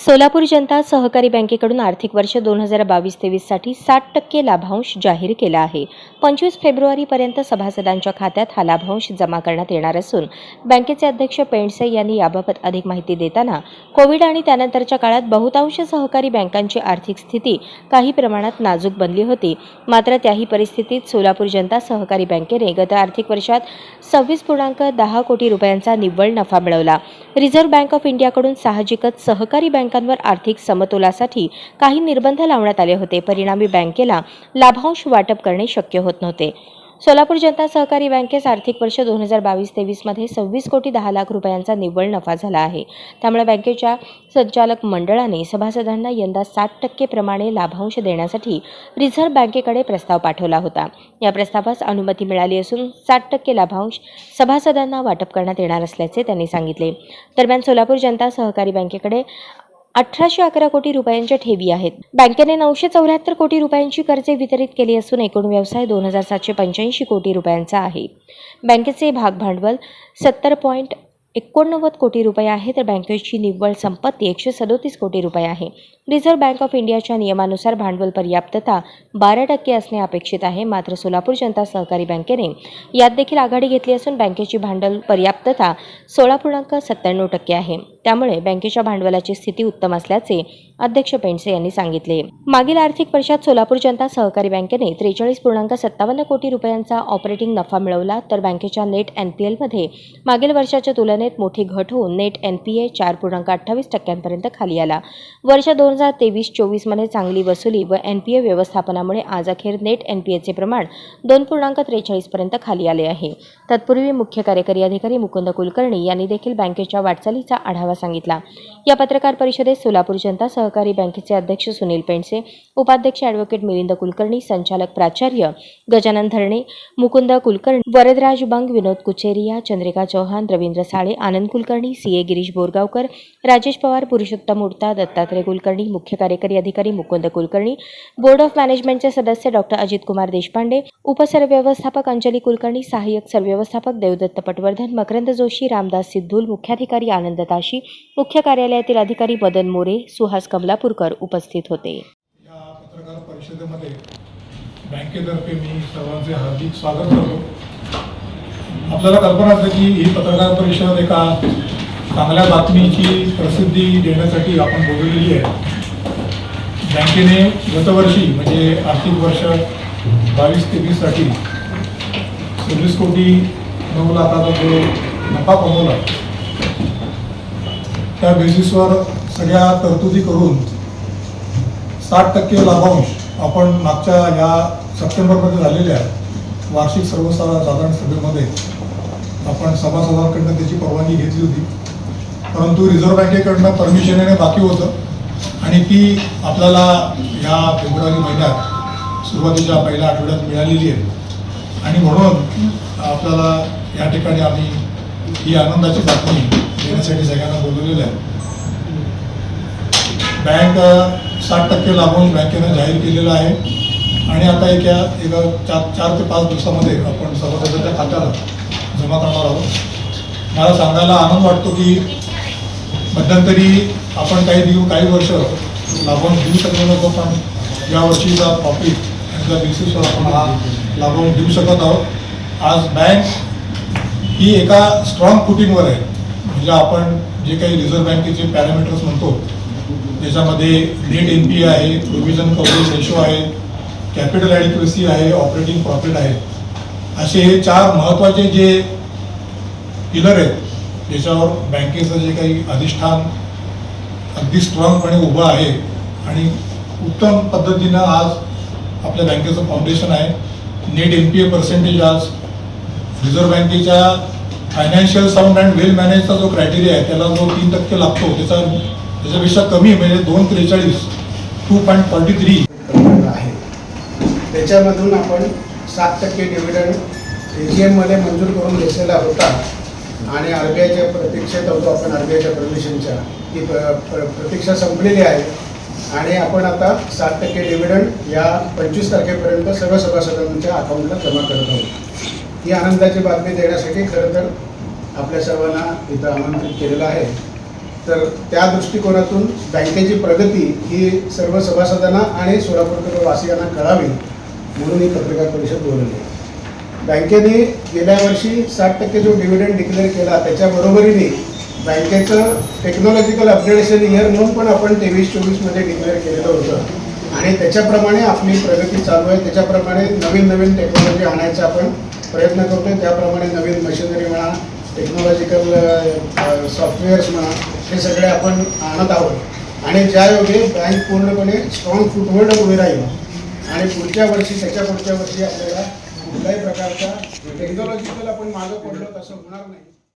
सोलापूर जनता सहकारी बँकेकडून आर्थिक वर्ष दोन हजार बावीस तेवीससाठी साठ टक्के लाभांश जाहीर केला आहे. पंचवीस फेब्रुवारीपर्यंत सभासदांच्या खात्यात हा लाभांश जमा करण्यात येणार असून बँकेचे अध्यक्ष पेंडसे यांनी याबाबत अधिक माहिती देताना कोविड आणि त्यानंतरच्या काळात बहुतांश सहकारी बँकांची आर्थिक स्थिती काही प्रमाणात नाजूक बनली होती. मात्र त्याही परिस्थितीत सोलापूर जनता सहकारी बँकेने गत आर्थिक वर्षात सव्वीस पूर्णांक दहा कोटी रुपयांचा निव्वळ नफा मिळवला. रिझर्व्ह बँक ऑफ इंडियाकडून साहजिकच सहकारी बँक बँकांवर आर्थिक समतोलासाठी काही निर्बंध लावण्यात आले होते. परिणामी बँकेला लाभांश वाटप करणे शक्य होत नव्हते. सोलापूर जनता सहकारी बँकेस आर्थिक वर्ष दोन हजार बावीस तेवीसमध्ये सव्वीस कोटी दहा लाख रुपयांचा निव्वळ नफा झाला आहे. त्यामुळे बँकेच्या संचालक मंडळाने सभासदांना यंदा सात टक्के प्रमाणे लाभांश देण्यासाठी रिझर्व्ह बँकेकडे प्रस्ताव पाठवला होता. या प्रस्तावास अनुमती मिळाली असून सात टक्के लाभांश सभासदांना वाटप करण्यात येणार असल्याचे त्यांनी सांगितले. दरम्यान सोलापूर जनता सहकारी बँकेकडे अठराशे अकरा कोटी रुपयांच्या ठेवी आहेत. बँकेने नऊशे चौऱ्याहत्तर कोटी रुपयांची कर्जे वितरित केली असून एकूण व्यवसाय दोन हजार सातशे पंच्याऐंशी कोटी रुपयांचा आहे. बँकेचे भाग भांडवल सत्तर पॉईंट एकोणनव्वद कोटी रुपये आहे तर बँकेची निव्वळ संपत्ती एकशे सदोतीस कोटी रुपये आहे. रिझर्व्ह बँक ऑफ इंडियाच्या नियमानुसार भांडवल पर्याप्तता बारा टक्के असणे अपेक्षित आहे. मात्र सोलापूर जनता सहकारी बँकेने यात देखील आघाडी घेतली असून बँकेची भांडवल पर्याप्तता सोळा पूर्णांक सत्त्याण्णव टक्के आहे. त्यामुळे बँकेच्या भांडवलाची स्थिती उत्तम असल्याचे अध्यक्ष पेंडसे यांनी सांगितले. मागील आर्थिक वर्षात सोलापूर जनता सहकारी बँकेने त्रेचाळीस पूर्णांक सत्तावन्न कोटी रुपयांचा ऑपरेटिंग नफा मिळवला तर बँकेच्या नेट एनपीएलमध्ये मागील वर्षाच्या तुलनेत मोठी घट होऊन नेट एनपीए चार पूर्णांक अठ्ठावीस टक्क्यांपर्यंत खाली आला. वर्ष दोन हजार तेवीस चोवीसमध्ये चांगली वसुली व एनपीए व्यवस्थापनामुळे आज अखेर नेट एनपीएचे प्रमाण दोन पूर्णांक त्रेचाळीसपर्यंत खाली आले आहे. तत्पूर्वी मुख्य कार्यकारी अधिकारी मुकुंद कुलकर्णी यांनी देखील बँकेच्या वाटचालीचा आढावा सांगितला. या पत्रकार परिषदेत सोलापूर जनता सहकारी बँकेचे अध्यक्ष सुनील पेंडसे उपाध्यक्ष ॲडव्होकेट मिलिंद कुलकर्णी संचालक प्राचार्य गजानन धरणे मुकुंद कुलकर्णी वरदराज बंग विनोद कुचेरिया चंद्रिका चौहान रवींद्र साळे आनंद कुलकर्णी सी ए गिरीश बोरगावकर राजेश पवार पुरुषोत्तम उडता दत्तात्रय कुलकर्णी मुख्य कार्यकारी अधिकारी मुकुंद कुलकर्णी बोर्ड ऑफ मॅनेजमेंटचे सदस्य डॉक्टर अजित कुमार देशपांडे उपसरव्यवस्थापक अंजली कुलकर्णी सहाय्यक सरव्यवस्थापक देवदत्त पटवर्धन मकरंद जोशी रामदास सिद्धूल मुख्याधिकारी आनंद ताशी मुख्य कार्यालयातील अधिकारी मदन मोरे सुहास कमलापूरकर उपस्थित होते. या पत्रकार परिषदेमध्ये बँकेतर्फे मी सर्वांचे हार्दिक स्वागत करतो. आपल्याला कल्पना असते की ही पत्रकार परिषद एका चांगल्या बातमीची प्रसिद्धी देण्यासाठी आपण बोलवलेली आहे. बँकेने गतवर्षी म्हणजे आर्थिक वर्ष बावीस तेवीससाठी सव्वीस कोटी नऊ लाखाचा जो नफा कमवला त्या बेसिसवर सगळ्या तरतुदी करून साठ टक्के लाभांश आपण मागच्या या सप्टेंबरमध्ये झालेल्या वार्षिक सर्वसाधारण सभेमध्ये आपण सभासदांकडनं त्याची परवानगी घेतली होती. परंतु रिझर्व्ह बँकेकडनं परमिशन येणे बाकी होतं आणि ती आपल्याला या फेब्रुवारी महिन्यात सुरुवातीच्या पहिल्या आठवड्यात मिळालेली आहे. आणि म्हणून आपल्याला या ठिकाणी आम्ही ही आनंदाची बातमी देण्यासाठी सगळ्यांना बोलवलेलं आहे. बँक साठ टक्के लाभांश बँकेनं जाहीर केलेला आहे. आणि आता एक या एक चार चार ते पाच दिवसामध्ये आपण सभासदाच्या खात्याला जमा करणार आहोत. मला सांगायला आनंद वाटतो की मध्यंतरी आपण काही दिवस काही वर्ष लाभांश देऊ शकलो नव्हतो पण यावर्षीचा प्रॉफिट आणि बेसिसवर आपण हा लाभांश देऊ शकत आहोत. आज बँक ही एका स्ट्रॉंग फुटिंगवर आहे. म्हणजे आपण जे काही रिझर्व्ह बँकेचे पॅरामीटर्स म्हणतो त्याच्यामध्ये नेट एन पी आहे प्रोव्हिजन कव्हरेज रेशो आहे कॅपिटल ॲडिक्युसी आहे ऑपरेटिंग प्रॉफिट आहे. असे हे चार महत्त्वाचे जे पिलर आहेत ज्याच्यावर बँकेचं जे काही अधिष्ठान अगदी स्ट्रॉंगपणे उभं आहे आणि उत्तम पद्धतीनं आज आपल्या बँकेचं फाउंडेशन आहे. Net N P A percentage आज रिझर्व्ह बँकेच्या फायनान्शियल साऊंड अँड वेल मॅनेजचा जो क्रायटेरिया आहे त्याला जो तीन टक्के लागतो त्याचा त्याच्यापेक्षा कमी म्हणजे दोन त्रेचाळीस टू पॉईंट फॉर्टी थ्री आहे. त्याच्यामधून आपण सात टक्के डिव्हिडंड ए जी एममध्ये मंजूर करून घेतलेला होता. आणि आर बी आयच्या प्रतीक्षेत होतो आपण आर बी आयच्या परमिशनच्या ती प्रतीक्षा संपलेली आहे. आणि आपण आता सात टक्के डिव्हिडंड या पंचवीस तारखेपर्यंत सर्व सभासदांच्या अकाउंटला जमा करत आहोत. ही आनंदाची बातमी देण्यासाठी खरं तर आपल्या सर्वांना इथं आमंत्रित केलेलं आहे. तर त्या दृष्टिकोनातून बँकेची प्रगती ही सर्व सभासदांना आणि सोलापूरकर वासियांना कळावी म्हणून ही पत्रकार परिषद बोलवली आहे. बँकेने गेल्या वर्षी साठ टक्के जो डिव्हिडंड डिक्लेअर केला त्याच्या बरोबरीने बँकेचं टेक्नॉलॉजिकल अपग्रेडेशन इयर म्हणून पण आपण तेवीस चोवीसमध्ये डिक्लेअर केलेलं होतं. आणि त्याच्याप्रमाणे आपली प्रगती चालू आहे. त्याच्याप्रमाणे नवीन नवीन टेक्नॉलॉजी आणायचं आपण प्रयत्न करतोय. त्याप्रमाणे नवीन मशिनरी म्हणा टेक्नॉलॉजिकल सॉफ्टवेअर्स म्हणा हे सगळे आपण आणत आहोत. आणि ज्यायोगे बँक पूर्णपणे स्ट्रॉंग फुटवर्ड उभी राहील. आणि पुढच्या वर्षी त्याच्या पुढच्या वर्षी आपल्याला कुठल्याही प्रकारचा टेक्नॉलॉजिकल आपण मागं पडलो तसं होणार नाही.